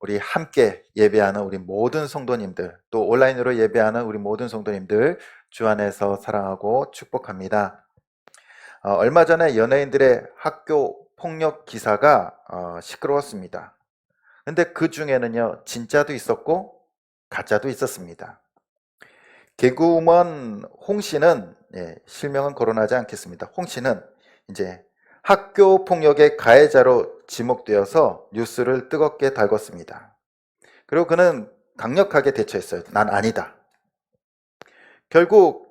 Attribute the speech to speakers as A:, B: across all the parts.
A: 우리 함께 예배하는 우리 모든 성도님들, 또 온라인으로 예배하는 우리 모든 성도님들 주 안에서 사랑하고 축복합니다. 어, 얼마 전에 연예인들의 학교 폭력 기사가 어, 시끄러웠습니다. 근데 그 중에는요, 진짜도 있었고, 가짜도 있었습니다. 개그우먼 홍 씨는, 예, 실명은 거론하지 않겠습니다. 홍 씨는 이제 학교 폭력의 가해자로 지목되어서 뉴스를 뜨겁게 달궜습니다. 그리고 그는 강력하게 대처했어요. 난 아니다. 결국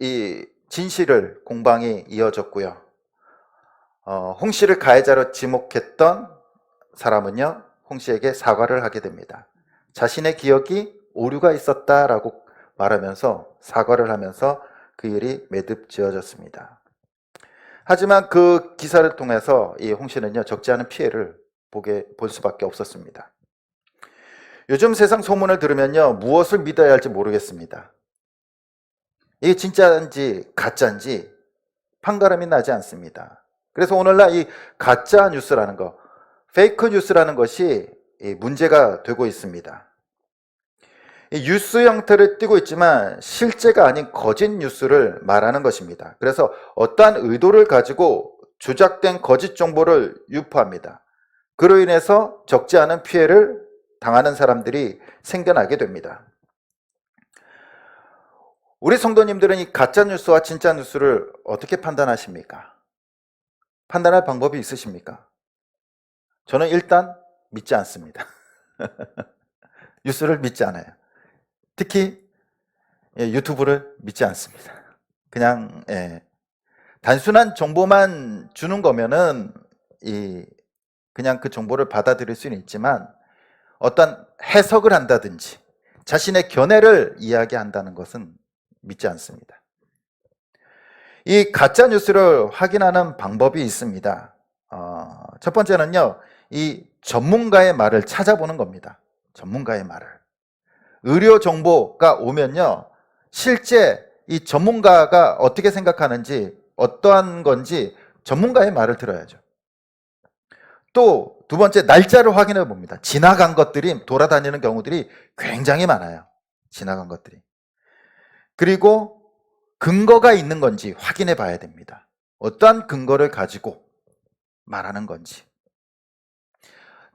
A: 이 진실을 공방이 이어졌고요. 어, 홍 씨를 가해자로 지목했던 사람은요, 홍 씨에게 사과를 하게 됩니다. 자신의 기억이 오류가 있었다라고 말하면서 사과를 하면서 그 일이 매듭 지어졌습니다. 하지만 그 기사를 통해서 이 홍 씨는요, 적지 않은 피해를 보게, 볼 수밖에 없었습니다. 요즘 세상 소문을 들으면요, 무엇을 믿어야 할지 모르겠습니다. 이게 진짜인지 가짜인지 판가름이 나지 않습니다. 그래서 오늘날 이 가짜 뉴스라는 거, 페이크 뉴스라는 것이 이 문제가 되고 있습니다. 이 뉴스 형태를 띠고 있지만 실제가 아닌 거짓 뉴스를 말하는 것입니다. 그래서 어떠한 의도를 가지고 조작된 거짓 정보를 유포합니다. 그로 인해서 적지 않은 피해를 당하는 사람들이 생겨나게 됩니다. 우리 성도님들은 이 가짜 뉴스와 진짜 뉴스를 어떻게 판단하십니까? 판단할 방법이 있으십니까? 저는 일단 믿지 않습니다. 뉴스를 믿지 않아요. 특히 예, 유튜브를 믿지 않습니다. 그냥 예, 단순한 정보만 주는 거면은 이 그냥 그 정보를 받아들일 수는 있지만 어떤 해석을 한다든지 자신의 견해를 이야기한다는 것은 믿지 않습니다. 이 가짜 뉴스를 확인하는 방법이 있습니다. 어, 첫 번째는요, 이 전문가의 말을 찾아보는 겁니다. 전문가의 말을. 의료 정보가 오면요, 실제 이 전문가가 어떻게 생각하는지, 어떠한 건지 전문가의 말을 들어야죠. 또 두 번째, 날짜를 확인해 봅니다. 지나간 것들이 돌아다니는 경우들이 굉장히 많아요. 지나간 것들이. 그리고 근거가 있는 건지 확인해 봐야 됩니다. 어떠한 근거를 가지고 말하는 건지.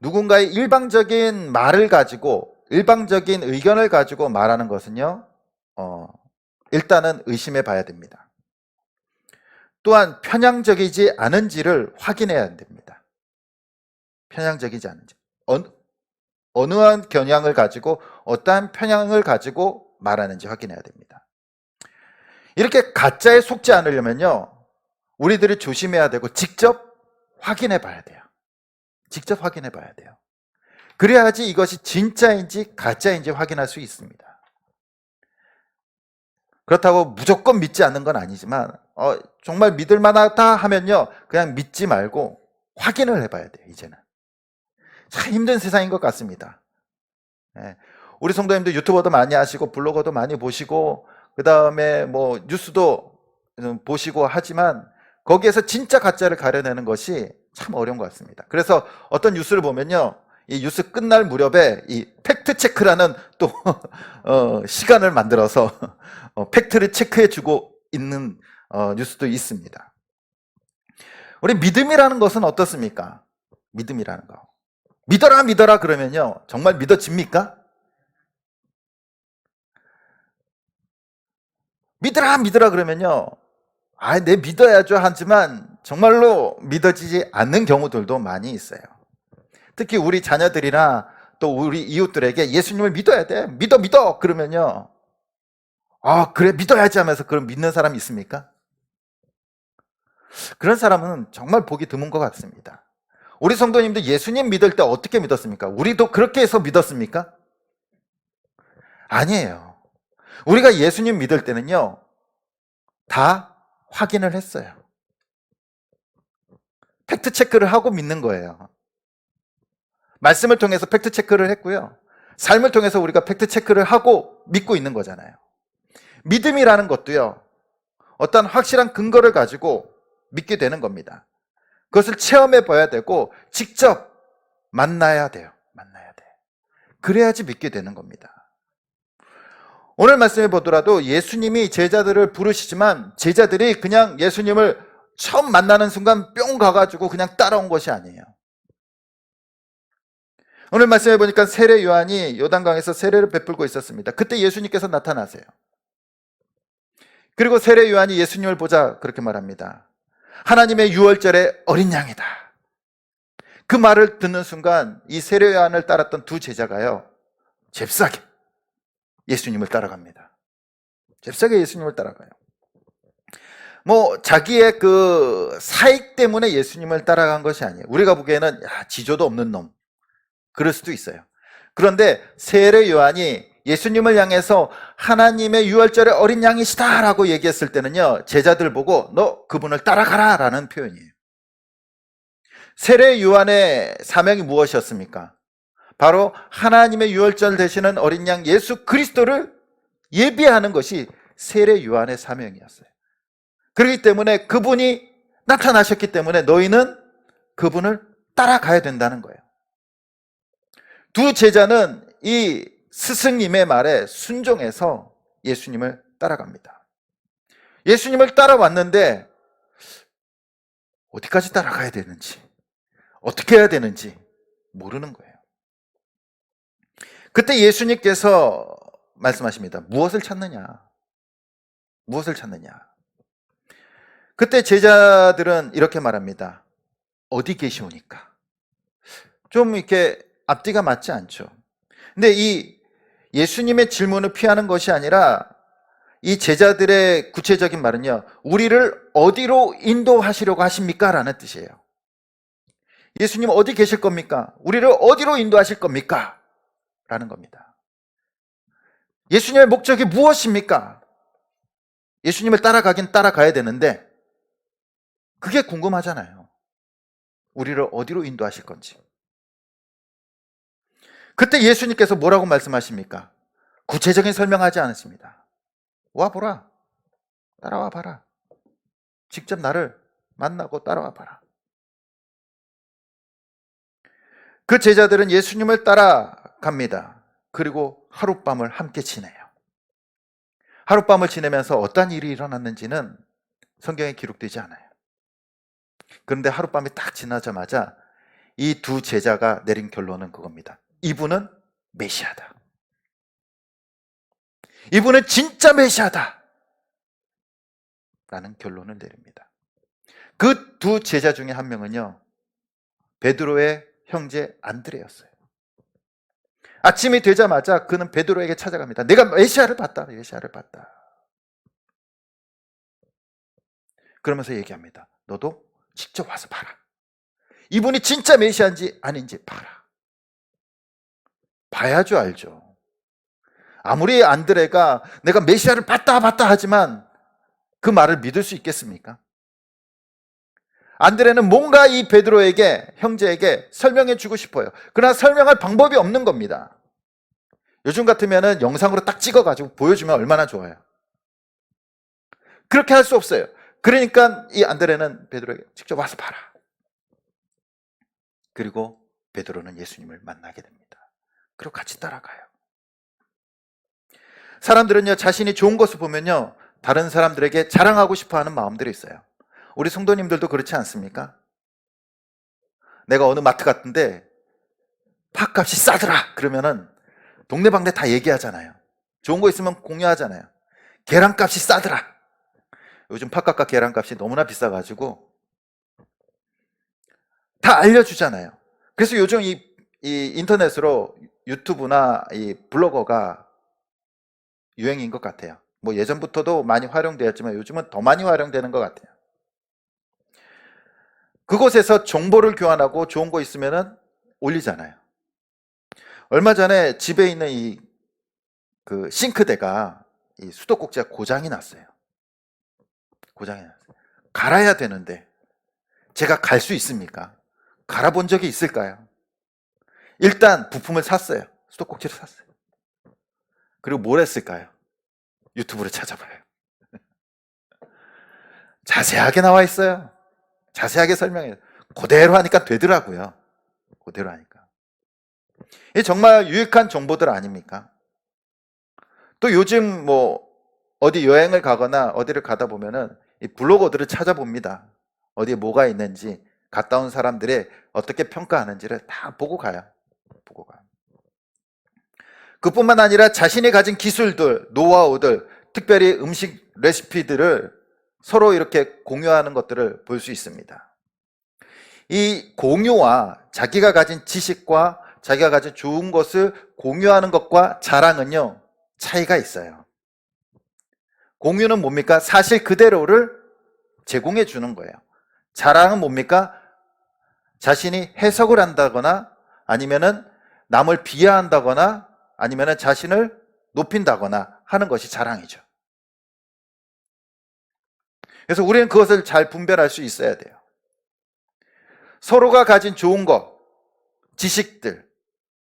A: 누군가의 일방적인 말을 가지고, 일방적인 의견을 가지고 말하는 것은요, 어, 일단은 의심해 봐야 됩니다. 또한 편향적이지 않은지를 확인해야 됩니다. 편향적이지 않은지. 어느, 어느 한 경향을 가지고, 어떠한 편향을 가지고 말하는지 확인해야 됩니다. 이렇게 가짜에 속지 않으려면요, 우리들이 조심해야 되고, 직접 확인해 봐야 돼요. 직접 확인해 봐야 돼요. 그래야지 이것이 진짜인지 가짜인지 확인할 수 있습니다. 그렇다고 무조건 믿지 않는 건 아니지만, 어, 정말 믿을 만하다 하면요, 그냥 믿지 말고 확인을 해봐야 돼요, 이제는. 참 힘든 세상인 것 같습니다. 예. 우리 성도님들 유튜버도 많이 하시고, 블로거도 많이 보시고, 그 다음에 뭐 뉴스도 보시고 하지만, 거기에서 진짜 가짜를 가려내는 것이 참 어려운 것 같습니다. 그래서 어떤 뉴스를 보면요. 이 뉴스 끝날 무렵에 이 팩트 체크라는 또 어, 시간을 만들어서 어, 팩트를 체크해 주고 있는 어, 뉴스도 있습니다. 우리 믿음이라는 것은 어떻습니까? 믿음이라는 거. 믿어라 믿어라 그러면요. 정말 믿어집니까? 믿으라 믿으라 그러면요. 아, 내 믿어야죠 하지만 정말로 믿어지지 않는 경우들도 많이 있어요. 특히 우리 자녀들이나 또 우리 이웃들에게 예수님을 믿어야 돼. 믿어, 믿어. 그러면요. 아, 그래, 믿어야지 하면서 그럼 믿는 사람이 있습니까? 그런 사람은 정말 보기 드문 것 같습니다. 우리 성도님도 예수님 믿을 때 어떻게 믿었습니까? 우리도 그렇게 해서 믿었습니까? 아니에요. 우리가 예수님 믿을 때는요, 다 확인을 했어요. 팩트 체크를 하고 믿는 거예요. 말씀을 통해서 팩트 체크를 했고요. 삶을 통해서 우리가 팩트 체크를 하고 믿고 있는 거잖아요. 믿음이라는 것도요. 어떤 확실한 근거를 가지고 믿게 되는 겁니다. 그것을 체험해 봐야 되고 직접 만나야 돼요. 만나야 돼. 그래야지 믿게 되는 겁니다. 오늘 말씀해 보더라도 예수님이 제자들을 부르시지만 제자들이 그냥 예수님을 처음 만나는 순간 뿅 가가지고 그냥 따라온 것이 아니에요. 오늘 말씀해 보니까 세례 요한이 요단강에서 세례를 베풀고 있었습니다. 그때 예수님께서 나타나세요. 그리고 세례 요한이 예수님을 보자 그렇게 말합니다. 하나님의 유월절의 어린 양이다. 그 말을 듣는 순간 이 세례 요한을 따랐던 두 제자가요. 잽싸게 예수님을 따라갑니다. 잽싸게 예수님을 따라가요. 뭐 자기의 그 사익 때문에 예수님을 따라간 것이 아니에요. 우리가 보기에는 야, 지조도 없는 놈. 그럴 수도 있어요. 그런데 세례 요한이 예수님을 향해서 하나님의 유월절의 어린 양이시다라고 얘기했을 때는요. 제자들 보고 너 그분을 따라가라 라는 표현이에요. 세례 요한의 사명이 무엇이었습니까? 바로 하나님의 유월절 되시는 어린 양 예수 그리스도를 예비하는 것이 세례 요한의 사명이었어요. 그렇기 때문에 그분이 나타나셨기 때문에 너희는 그분을 따라가야 된다는 거예요. 두 제자는 이 스승님의 말에 순종해서 예수님을 따라갑니다. 예수님을 따라왔는데 어디까지 따라가야 되는지, 어떻게 해야 되는지 모르는 거예요. 그때 예수님께서 말씀하십니다. 무엇을 찾느냐? 무엇을 찾느냐? 그때 제자들은 이렇게 말합니다. 어디 계시오니까? 좀 이렇게 앞뒤가 맞지 않죠. 근데 이 예수님의 질문을 피하는 것이 아니라 이 제자들의 구체적인 말은요, 우리를 어디로 인도하시려고 하십니까? 라는 뜻이에요. 예수님 어디 계실 겁니까? 우리를 어디로 인도하실 겁니까? 라는 겁니다. 예수님의 목적이 무엇입니까? 예수님을 따라가긴 따라가야 되는데, 그게 궁금하잖아요. 우리를 어디로 인도하실 건지. 그때 예수님께서 뭐라고 말씀하십니까? 구체적인 설명하지 않으십니다. 와 보라. 따라와 봐라. 직접 나를 만나고 따라와 봐라. 그 제자들은 예수님을 따라갑니다. 그리고 하룻밤을 함께 지내요. 하룻밤을 지내면서 어떤 일이 일어났는지는 성경에 기록되지 않아요. 그런데 하룻밤이 딱 지나자마자 이 두 제자가 내린 결론은 그겁니다. 이분은 메시아다. 이분은 진짜 메시아다. 라는 결론을 내립니다. 그 두 제자 중에 한 명은요, 베드로의 형제 안드레였어요. 아침이 되자마자 그는 베드로에게 찾아갑니다. 내가 메시아를 봤다. 메시아를 봤다. 그러면서 얘기합니다. 너도 직접 와서 봐라. 이분이 진짜 메시아인지 아닌지 봐라. 봐야죠, 알죠. 아무리 안드레가 내가 메시아를 봤다, 봤다 하지만 그 말을 믿을 수 있겠습니까? 안드레는 뭔가 이 베드로에게, 형제에게 설명해 주고 싶어요. 그러나 설명할 방법이 없는 겁니다. 요즘 같으면은 영상으로 딱 찍어가지고 보여주면 얼마나 좋아요. 그렇게 할 수 없어요. 그러니까 이 안드레는 베드로에게 직접 와서 봐라. 그리고 베드로는 예수님을 만나게 됩니다. 그리고 같이 따라가요. 사람들은요, 자신이 좋은 것을 보면요, 다른 사람들에게 자랑하고 싶어 하는 마음들이 있어요. 우리 성도님들도 그렇지 않습니까? 내가 어느 마트 갔는데 팥값이 싸더라! 그러면은 동네방네 다 얘기하잖아요. 좋은 거 있으면 공유하잖아요. 계란값이 싸더라! 요즘 팥값과 계란값이 너무나 비싸가지고 다 알려주잖아요. 그래서 요즘 이, 이 인터넷으로 유튜브나 이 블로거가 유행인 것 같아요. 뭐 예전부터도 많이 활용되었지만 요즘은 더 많이 활용되는 것 같아요. 그곳에서 정보를 교환하고 좋은 거 있으면은 올리잖아요. 얼마 전에 집에 있는 이 그 싱크대가 이 수도꼭지가 고장이 났어요. 고장이 났어요. 갈아야 되는데 제가 갈 수 있습니까? 갈아본 적이 있을까요? 일단 부품을 샀어요. 수도꼭지를 샀어요. 그리고 뭘 했을까요? 유튜브를 찾아봐요. 자세하게 나와 있어요. 자세하게 설명해요. 그대로 하니까 되더라고요. 그대로 하니까. 이 정말 유익한 정보들 아닙니까? 또 요즘 뭐 어디 여행을 가거나 어디를 가다 보면은 이 블로거들을 찾아봅니다. 어디에 뭐가 있는지 갔다 온 사람들의 어떻게 평가하는지를 다 보고 가요. 보고 가요. 그뿐만 아니라 자신이 가진 기술들, 노하우들, 특별히 음식 레시피들을 서로 이렇게 공유하는 것들을 볼 수 있습니다. 이 공유와 자기가 가진 지식과 자기가 가진 좋은 것을 공유하는 것과 자랑은요, 차이가 있어요. 공유는 뭡니까? 사실 그대로를 제공해 주는 거예요. 자랑은 뭡니까? 자신이 해석을 한다거나 아니면은 남을 비하한다거나 아니면은 자신을 높인다거나 하는 것이 자랑이죠. 그래서 우리는 그것을 잘 분별할 수 있어야 돼요. 서로가 가진 좋은 것, 지식들,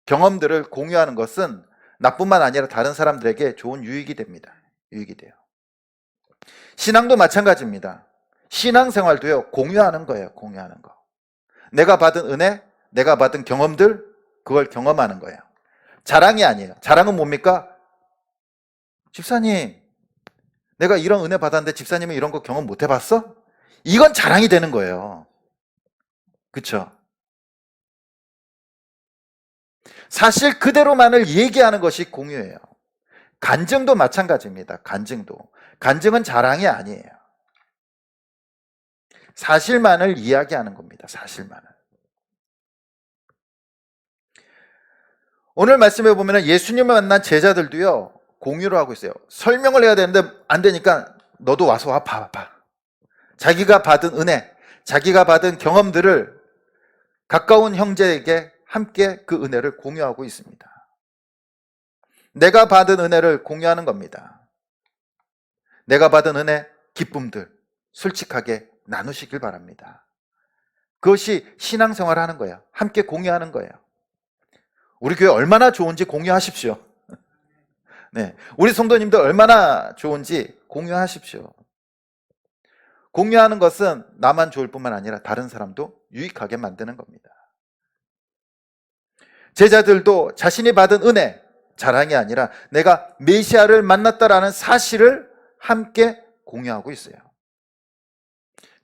A: 경험들을 공유하는 것은 나뿐만 아니라 다른 사람들에게 좋은 유익이 됩니다. 유익이 돼요. 신앙도 마찬가지입니다. 신앙생활도요, 공유하는 거예요, 공유하는 거. 내가 받은 은혜, 내가 받은 경험들, 그걸 경험하는 거예요. 자랑이 아니에요. 자랑은 뭡니까? 집사님, 내가 이런 은혜 받았는데 집사님은 이런 거 경험 못 해봤어? 이건 자랑이 되는 거예요. 그쵸? 사실 그대로만을 얘기하는 것이 공유예요. 간증도 마찬가지입니다. 간증도. 간증은 자랑이 아니에요. 사실만을 이야기하는 겁니다. 사실만을. 오늘 말씀해 보면 예수님을 만난 제자들도요, 공유를 하고 있어요. 설명을 해야 되는데 안 되니까 너도 와서 와, 봐, 봐. 자기가 받은 은혜, 자기가 받은 경험들을 가까운 형제에게 함께 그 은혜를 공유하고 있습니다. 내가 받은 은혜를 공유하는 겁니다. 내가 받은 은혜, 기쁨들 솔직하게 나누시길 바랍니다. 그것이 신앙생활 하는 거예요. 함께 공유하는 거예요. 우리 교회 얼마나 좋은지 공유하십시오. 네. 우리 성도님들 얼마나 좋은지 공유하십시오. 공유하는 것은 나만 좋을 뿐만 아니라 다른 사람도 유익하게 만드는 겁니다. 제자들도 자신이 받은 은혜, 자랑이 아니라 내가 메시아를 만났다라는 사실을 함께 공유하고 있어요.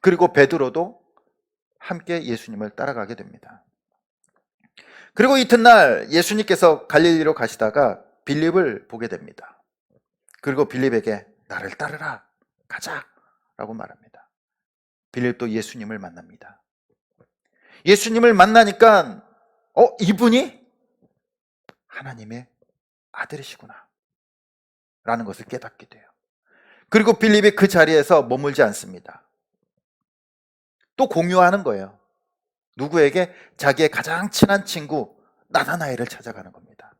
A: 그리고 베드로도 함께 예수님을 따라가게 됩니다. 그리고 이튿날 예수님께서 갈릴리로 가시다가 빌립을 보게 됩니다. 그리고 빌립에게 나를 따르라, 가자 라고 말합니다. 빌립도 예수님을 만납니다. 예수님을 만나니까 어 이분이 하나님의 아들이시구나 라는 것을 깨닫게 돼요. 그리고 빌립이 그 자리에서 머물지 않습니다. 또 공유하는 거예요. 누구에게 자기의 가장 친한 친구 나다나엘을 찾아가는 겁니다.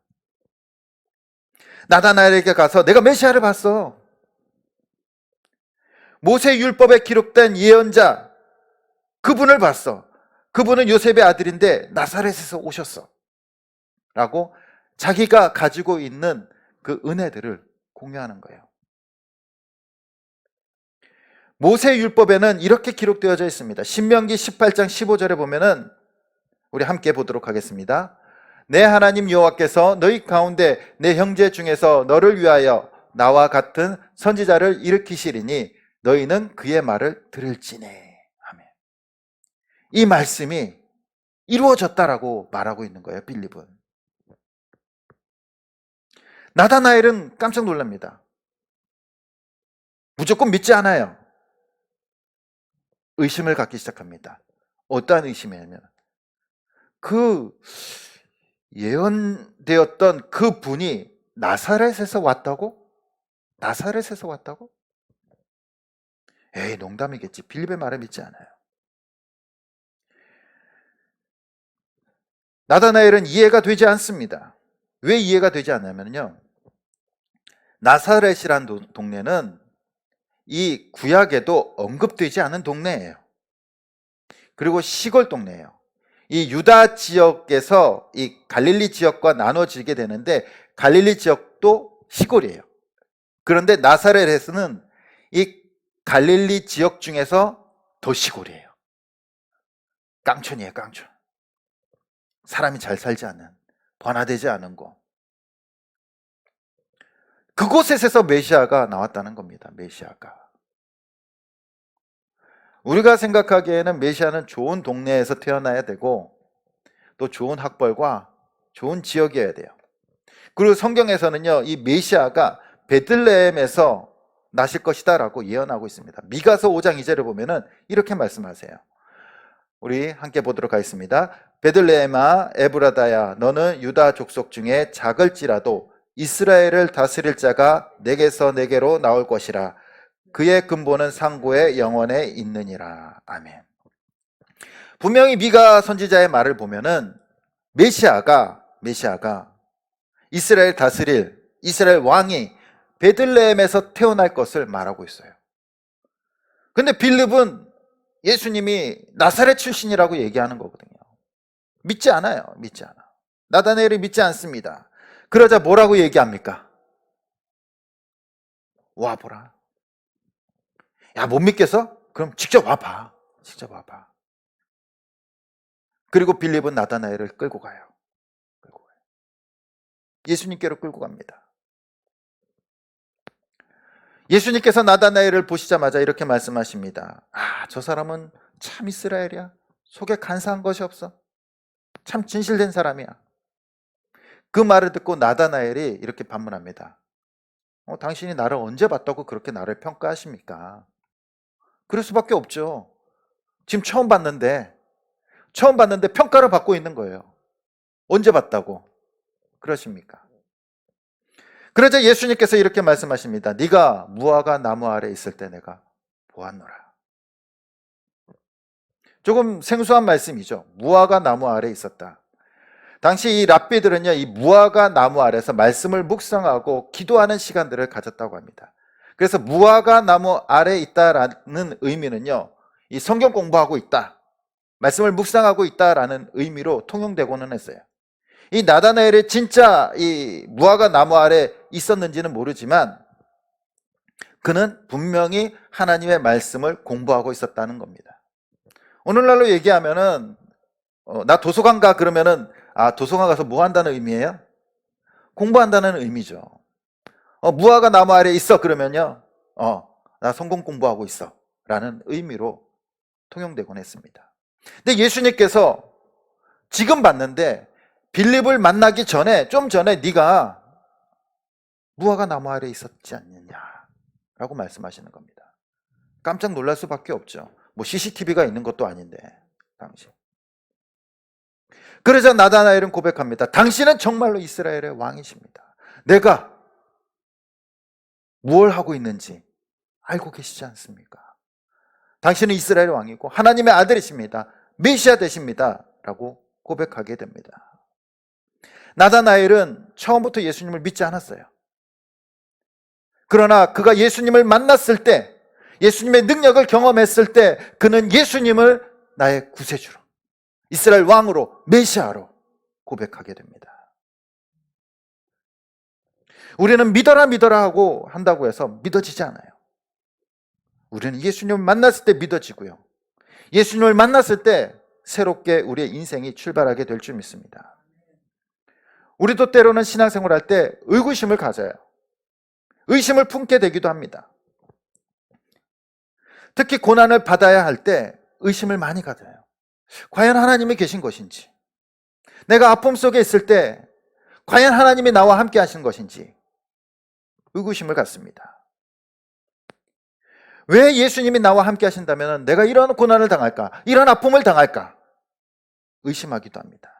A: 나다나엘에게 가서 내가 메시아를 봤어. 모세 율법에 기록된 예언자 그분을 봤어. 그분은 요셉의 아들인데 나사렛에서 오셨어. 라고 자기가 가지고 있는 그 은혜들을 공유하는 거예요. 모세 율법에는 이렇게 기록되어져 있습니다. 신명기 18장 15절에 보면은 우리 함께 보도록 하겠습니다. 내 하나님 여호와께서 너희 가운데 내 형제 중에서 너를 위하여 나와 같은 선지자를 일으키시리니 너희는 그의 말을 들을지네. 아멘. 이 말씀이 이루어졌다라고 말하고 있는 거예요, 빌립은. 나다나엘은 깜짝 놀랍니다. 무조건 믿지 않아요. 의심을 갖기 시작합니다. 어떠한 의심이냐면 그 예언되었던 그 분이 나사렛에서 왔다고? 나사렛에서 왔다고? 에이, 농담이겠지. 빌립의 말을 믿지 않아요. 나다나엘은 이해가 되지 않습니다. 왜 이해가 되지 않냐면요. 나사렛이란 동네는 이 구약에도 언급되지 않은 동네예요. 그리고 시골 동네예요. 이 유다 지역에서 이 갈릴리 지역과 나눠지게 되는데 갈릴리 지역도 시골이에요. 그런데 나사렛에서는 이 갈릴리 지역 중에서 더 시골이에요. 깡촌이에요, 깡촌. 사람이 잘 살지 않는 번화되지 않은 곳. 그곳에서 메시아가 나왔다는 겁니다. 메시아가. 우리가 생각하기에는 메시아는 좋은 동네에서 태어나야 되고 또 좋은 학벌과 좋은 지역이어야 돼요. 그리고 성경에서는요, 이 메시아가 베들레헴에서 나실 것이다라고 예언하고 있습니다. 미가서 5장 2절을 보면은 이렇게 말씀하세요. 우리 함께 보도록 하겠습니다. 베들레헴아 에브라다야 너는 유다 족속 중에 작을지라도 이스라엘을 다스릴 자가 내게서 내게로 나올 것이라 그의 근본은 상고의 영원에 있느니라. 아멘. 분명히 미가 선지자의 말을 보면은 메시아가 메시아가 이스라엘 다스릴 이스라엘 왕이 베들레헴에서 태어날 것을 말하고 있어요. 근데 빌립은 예수님이 나사렛 출신이라고 얘기하는 거거든요. 믿지 않아요. 믿지 않아. 나다네엘이 믿지 않습니다. 그러자 뭐라고 얘기합니까? 와보라. 야, 못 믿겠어? 그럼 직접 와봐. 직접 와봐. 그리고 빌립은 나다나엘을 끌고 가요. 끌고 가요. 예수님께로 끌고 갑니다. 예수님께서 나다나엘을 보시자마자 이렇게 말씀하십니다. 아, 저 사람은 참 이스라엘이야. 속에 간사한 것이 없어. 참 진실된 사람이야. 그 말을 듣고 나다나엘이 이렇게 반문합니다. 어, 당신이 나를 언제 봤다고 그렇게 나를 평가하십니까? 그럴 수밖에 없죠. 지금 처음 봤는데, 처음 봤는데 평가를 받고 있는 거예요. 언제 봤다고? 그러십니까? 그러자 예수님께서 이렇게 말씀하십니다. 네가 무화과 나무 아래 있을 때 내가 보았노라. 조금 생소한 말씀이죠. 무화과 나무 아래 있었다. 당시 이 랍비들은요, 이 무화과 나무 아래서 말씀을 묵상하고 기도하는 시간들을 가졌다고 합니다. 그래서 무화과 나무 아래 있다라는 의미는요, 이 성경 공부하고 있다. 말씀을 묵상하고 있다라는 의미로 통용되고는 했어요. 이 나다나엘이 진짜 이 무화과 나무 아래 있었는지는 모르지만 그는 분명히 하나님의 말씀을 공부하고 있었다는 겁니다. 오늘날로 얘기하면은 어, 나 도서관 가 그러면은 아 도서관 가서 뭐 한다는 의미예요? 공부한다는 의미죠. 어, 무화과 나무 아래 있어 그러면요. 어, 나 성공 공부하고 있어 라는 의미로 통용되곤 했습니다. 근데 예수님께서 지금 봤는데 빌립을 만나기 전에 좀 전에 네가 무화과 나무 아래 있었지 않느냐라고 말씀하시는 겁니다. 깜짝 놀랄 수밖에 없죠. 뭐 CCTV가 있는 것도 아닌데 당시. 그러자 나다나엘은 고백합니다. 당신은 정말로 이스라엘의 왕이십니다. 내가 무엇 하고 있는지 알고 계시지 않습니까? 당신은 이스라엘 왕이고 하나님의 아들이십니다. 메시아 되십니다. 라고 고백하게 됩니다. 나다나엘은 처음부터 예수님을 믿지 않았어요. 그러나 그가 예수님을 만났을 때, 예수님의 능력을 경험했을 때, 그는 예수님을 나의 구세주로, 이스라엘 왕으로, 메시아로 고백하게 됩니다. 우리는 믿어라 믿어라 하고 한다고 해서 믿어지지 않아요. 우리는 예수님을 만났을 때 믿어지고요. 예수님을 만났을 때 새롭게 우리의 인생이 출발하게 될 줄 믿습니다. 우리도 때로는 신앙생활 할때 의구심을 가져요. 의심을 품게 되기도 합니다. 특히 고난을 받아야 할 때 의심을 많이 가져요. 과연 하나님이 계신 것인지, 내가 아픔 속에 있을 때 과연 하나님이 나와 함께 하신 것인지 의구심을 갖습니다. 왜 예수님이 나와 함께 하신다면 내가 이런 고난을 당할까? 이런 아픔을 당할까? 의심하기도 합니다.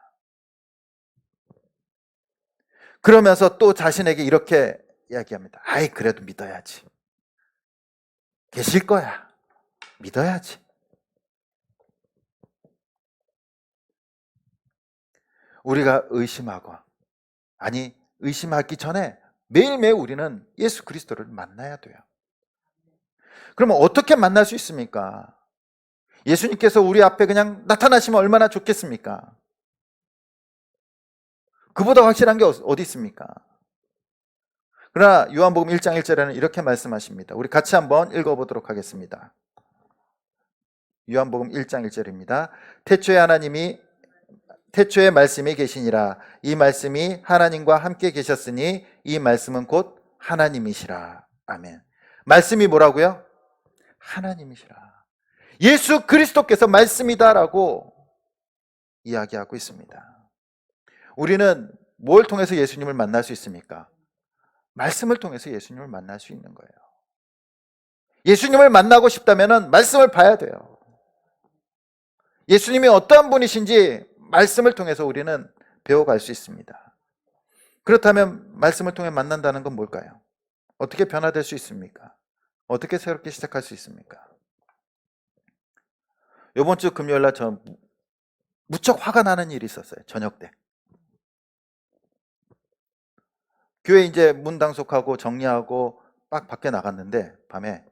A: 그러면서 또 자신에게 이렇게 이야기합니다. 아이, 그래도 믿어야지. 계실 거야. 믿어야지. 우리가 의심하고, 아니, 의심하기 전에 매일매일 우리는 예수 그리스도를 만나야 돼요. 그러면 어떻게 만날 수 있습니까? 예수님께서 우리 앞에 그냥 나타나시면 얼마나 좋겠습니까? 그보다 확실한 게 어디 있습니까? 그러나 요한복음 1장 1절에는 이렇게 말씀하십니다. 우리 같이 한번 읽어보도록 하겠습니다. 요한복음 1장 1절입니다. 태초에 하나님이 태초에 말씀이 계시니라 이 말씀이 하나님과 함께 계셨으니 이 말씀은 곧 하나님이시라. 아멘. 말씀이 뭐라고요? 하나님이시라. 예수 그리스도께서 말씀이다라고 이야기하고 있습니다. 우리는 뭘 통해서 예수님을 만날 수 있습니까? 말씀을 통해서 예수님을 만날 수 있는 거예요. 예수님을 만나고 싶다면 말씀을 봐야 돼요. 예수님이 어떠한 분이신지 말씀을 통해서 우리는 배워갈 수 있습니다. 그렇다면 말씀을 통해 만난다는 건 뭘까요? 어떻게 변화될 수 있습니까? 어떻게 새롭게 시작할 수 있습니까? 이번 주 금요일 날 저 무척 화가 나는 일이 있었어요. 저녁 때. 교회 이제 문 단속하고 정리하고 빡 밖에 나갔는데 밤에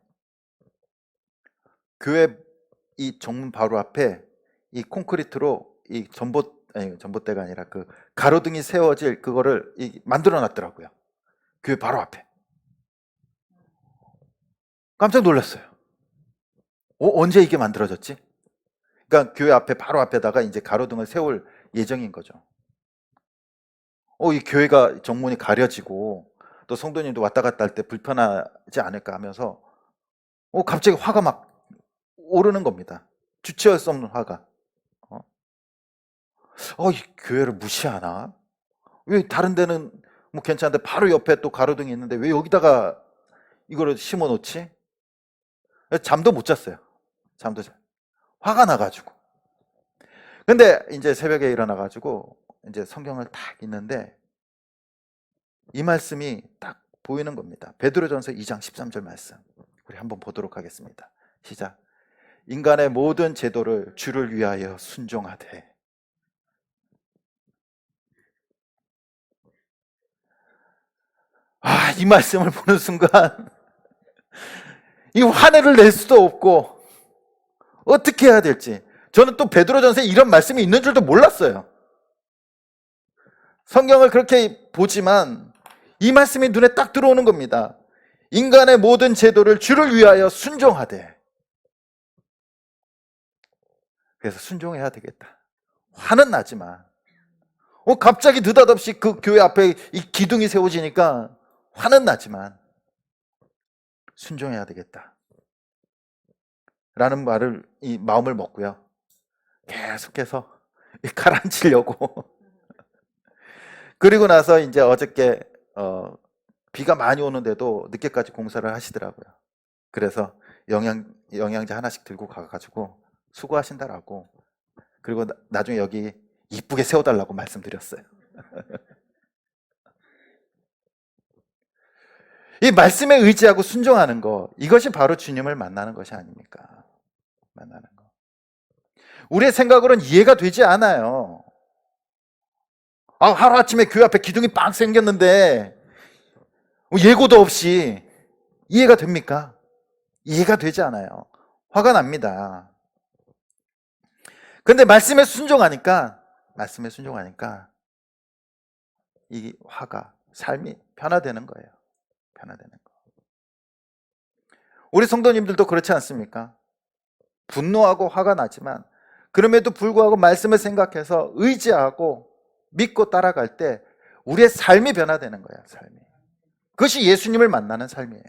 A: 교회 이 정문 바로 앞에 이 콘크리트로 이 전봇 아니 전봇대가 아니라 그 가로등이 세워질 그거를 이 만들어 놨더라고요. 교회 바로 앞에. 깜짝 놀랐어요. 어, 언제 이게 만들어졌지? 그러니까 교회 앞에 바로 앞에다가 이제 가로등을 세울 예정인 거죠. 어, 이 교회가 정문이 가려지고 또 성도님도 왔다 갔다 할 때 불편하지 않을까 하면서 어, 갑자기 화가 막 오르는 겁니다. 주체할 수 없는 화가. 어, 어, 이 교회를 무시하나? 왜 다른 데는 뭐 괜찮은데 바로 옆에 또 가로등이 있는데 왜 여기다가 이거를 심어 놓지? 잠도 못 잤어요. 잠도 잘. 화가 나가지고. 근데 이제 새벽에 일어나가지고 이제 성경을 딱 읽는데 이 말씀이 딱 보이는 겁니다. 베드로전서 2장 13절 말씀. 우리 한번 보도록 하겠습니다. 시작. 인간의 모든 제도를 주를 위하여 순종하되 아, 이 말씀을 보는 순간 이 화내를 낼 수도 없고 어떻게 해야 될지 저는 또 베드로전서에 이런 말씀이 있는 줄도 몰랐어요. 성경을 그렇게 보지만 이 말씀이 눈에 딱 들어오는 겁니다. 인간의 모든 제도를 주를 위하여 순종하되 그래서 순종해야 되겠다. 화는 나지만 어 갑자기 느닷없이 그 교회 앞에 이 기둥이 세워지니까 화는 나지만 순종해야 되겠다. 라는 말을 이 마음을 먹고요. 계속해서 가라앉히려고 그리고 나서 이제 어저께 어, 비가 많이 오는데도 늦게까지 공사를 하시더라고요. 그래서 영양 영양제 하나씩 들고 가가지고 수고하신다라고 그리고 나, 나중에 여기 이쁘게 세워달라고 말씀드렸어요. 이 말씀에 의지하고 순종하는 거 이것이 바로 주님을 만나는 것이 아닙니까? 만나는 거. 우리의 생각으로는 이해가 되지 않아요. 아, 하루아침에 교회 앞에 기둥이 빵 생겼는데, 뭐 예고도 없이 이해가 됩니까? 이해가 되지 않아요. 화가 납니다. 근데 말씀에 순종하니까, 말씀에 순종하니까, 이 화가, 삶이 변화되는 거예요. 변화되는 거. 우리 성도님들도 그렇지 않습니까? 분노하고 화가 나지만, 그럼에도 불구하고 말씀을 생각해서 의지하고 믿고 따라갈 때 우리의 삶이 변화되는 거야, 삶이. 그것이 예수님을 만나는 삶이에요.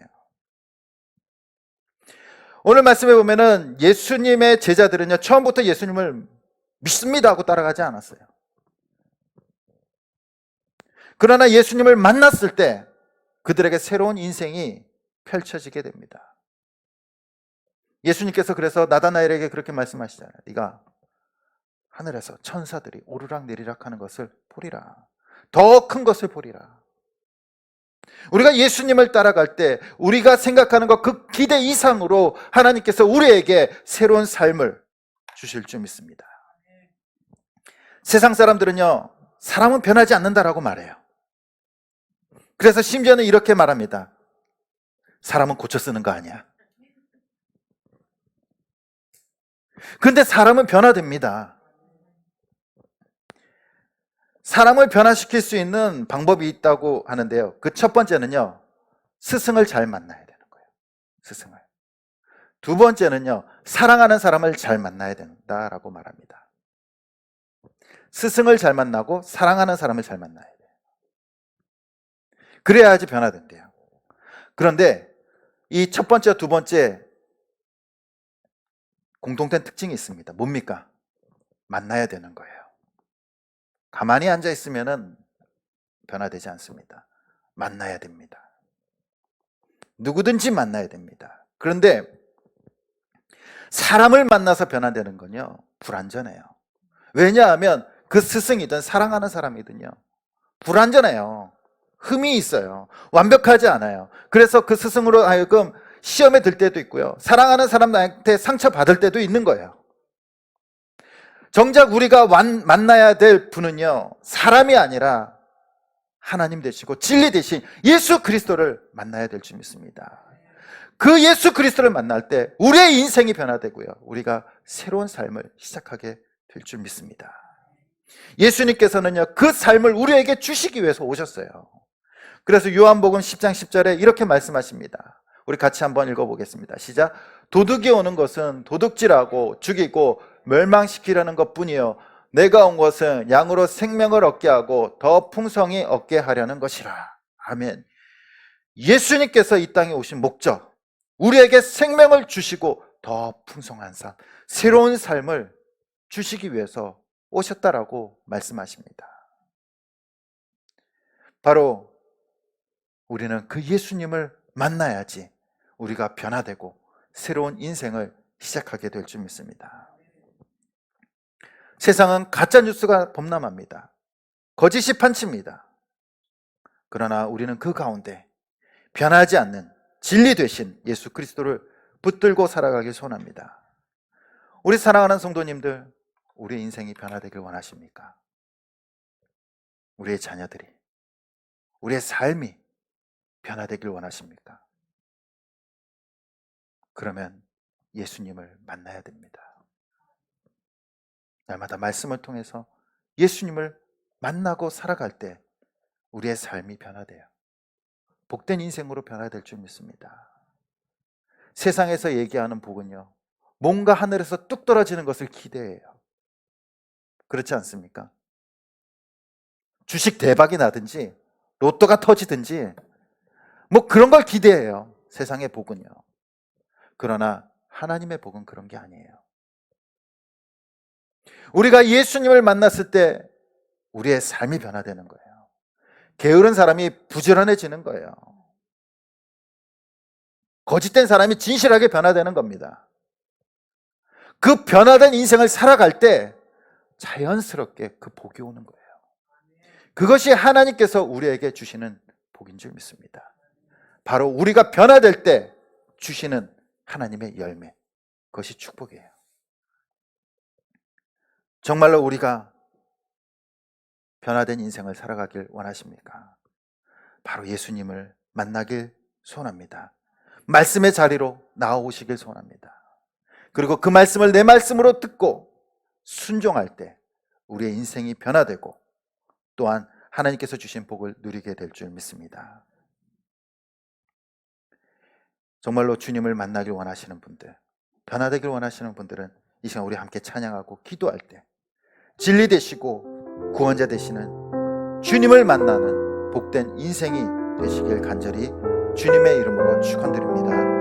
A: 오늘 말씀에 보면은 예수님의 제자들은요, 처음부터 예수님을 믿습니다 하고 따라가지 않았어요. 그러나 예수님을 만났을 때 그들에게 새로운 인생이 펼쳐지게 됩니다. 예수님께서 그래서 나다나엘에게 그렇게 말씀하시잖아요. 네가 하늘에서 천사들이 오르락 내리락 하는 것을 보리라. 더 큰 것을 보리라. 우리가 예수님을 따라갈 때 우리가 생각하는 것 그 기대 이상으로 하나님께서 우리에게 새로운 삶을 주실 줄 믿습니다. 세상 사람들은요, 사람은 변하지 않는다라고 말해요. 그래서 심지어는 이렇게 말합니다. 사람은 고쳐 쓰는 거 아니야. 근데 사람은 변화됩니다. 사람을 변화시킬 수 있는 방법이 있다고 하는데요. 그 첫 번째는요, 스승을 잘 만나야 되는 거예요. 스승을. 두 번째는요, 사랑하는 사람을 잘 만나야 된다라고 말합니다. 스승을 잘 만나고 사랑하는 사람을 잘 만나야 돼요. 그래야지 변화된대요. 그런데 이 첫 번째, 두 번째 공통된 특징이 있습니다. 뭡니까? 만나야 되는 거예요. 가만히 앉아 있으면은 변화되지 않습니다. 만나야 됩니다. 누구든지 만나야 됩니다. 그런데 사람을 만나서 변화되는 건요, 불완전해요. 왜냐하면 그 스승이든 사랑하는 사람이든요, 불완전해요. 흠이 있어요. 완벽하지 않아요. 그래서 그 스승으로 하여금 시험에 들 때도 있고요. 사랑하는 사람한테 상처받을 때도 있는 거예요. 정작 우리가 완- 만나야 될 분은요, 사람이 아니라 하나님 되시고 진리 대신 예수 그리스도를 만나야 될 줄 믿습니다. 그 예수 그리스도를 만날 때 우리의 인생이 변화되고요. 우리가 새로운 삶을 시작하게 될 줄 믿습니다. 예수님께서는요, 그 삶을 우리에게 주시기 위해서 오셨어요. 그래서 요한복음 10장 10절에 이렇게 말씀하십니다. 우리 같이 한번 읽어보겠습니다. 시작. 도둑이 오는 것은 도둑질하고 죽이고 멸망시키려는 것 뿐이요. 내가 온 것은 양으로 생명을 얻게 하고 더 풍성히 얻게 하려는 것이라. 아멘. 예수님께서 이 땅에 오신 목적, 우리에게 생명을 주시고 더 풍성한 삶, 새로운 삶을 주시기 위해서 오셨다라고 말씀하십니다. 바로 우리는 그 예수님을 만나야지 우리가 변화되고 새로운 인생을 시작하게 될 줄 믿습니다. 세상은 가짜 뉴스가 범람합니다. 거짓이 판칩니다. 그러나 우리는 그 가운데 변하지 않는 진리 되신 예수 그리스도를 붙들고 살아가길 소원합니다. 우리 사랑하는 성도님들, 우리의 인생이 변화되길 원하십니까? 우리의 자녀들이, 우리의 삶이 변화되길 원하십니까? 그러면 예수님을 만나야 됩니다. 날마다 말씀을 통해서 예수님을 만나고 살아갈 때 우리의 삶이 변화돼요. 복된 인생으로 변화될 줄 믿습니다. 세상에서 얘기하는 복은요, 뭔가 하늘에서 뚝 떨어지는 것을 기대해요. 그렇지 않습니까? 주식 대박이 나든지, 로또가 터지든지, 뭐 그런 걸 기대해요. 세상의 복은요. 그러나 하나님의 복은 그런 게 아니에요. 우리가 예수님을 만났을 때 우리의 삶이 변화되는 거예요. 게으른 사람이 부지런해지는 거예요. 거짓된 사람이 진실하게 변화되는 겁니다. 그 변화된 인생을 살아갈 때 자연스럽게 그 복이 오는 거예요. 그것이 하나님께서 우리에게 주시는 복인 줄 믿습니다. 바로 우리가 변화될 때 주시는 하나님의 열매. 그것이 축복이에요. 정말로 우리가 변화된 인생을 살아가길 원하십니까? 바로 예수님을 만나길 소원합니다. 말씀의 자리로 나오시길 소원합니다. 그리고 그 말씀을 내 말씀으로 듣고 순종할 때 우리의 인생이 변화되고 또한 하나님께서 주신 복을 누리게 될 줄 믿습니다. 정말로 주님을 만나길 원하시는 분들, 변화되길 원하시는 분들은 이 시간 우리 함께 찬양하고 기도할 때 진리 되시고 구원자 되시는 주님을 만나는 복된 인생이 되시길 간절히 주님의 이름으로 축원드립니다.